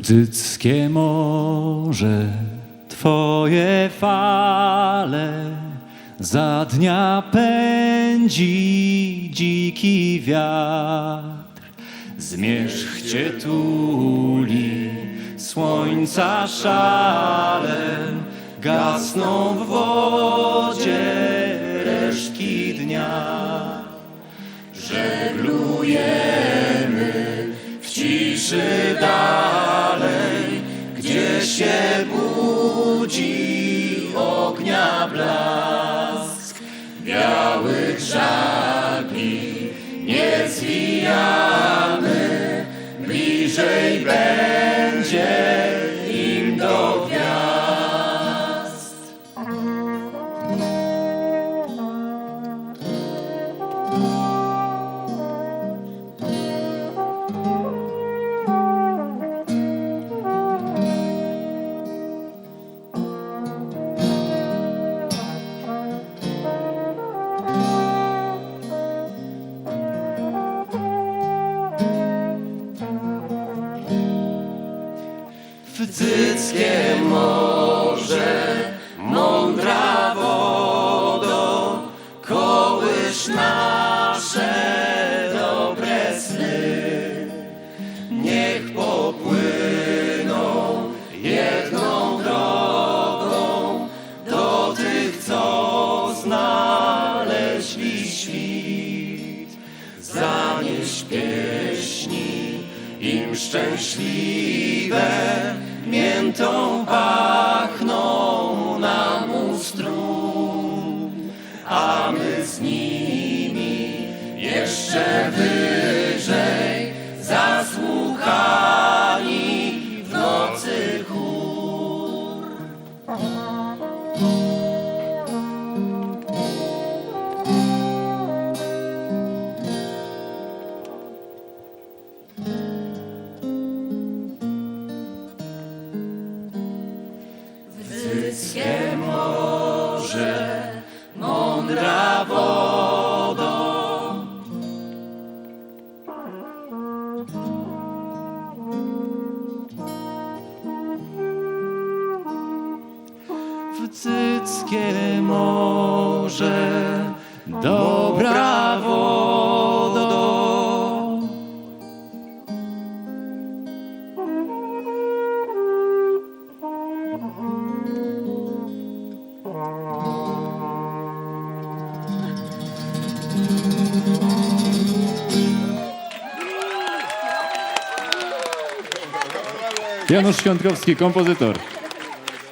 Bzyckie morze, twoje fale, za dnia pędzi dziki wiatr. Zmierzch cię tuli, słońca szale, gasną w wodzie resztki dnia. Żeglujemy w ciszy budzi ognia blask. Białych żagli nie zwijamy, bliżej będzie Wcyckie morze, mądra wodo, kołysz nasze dobre sny. Niech popłyną jedną drogą do tych, co znaleźli świt. Zanieś pieśni im szczęśliwe, miętą pachną nam u a my z nimi jeszcze wyżej mądra wodo. Wcyckie morze, dobra Janusz Świątkowski, kompozytor.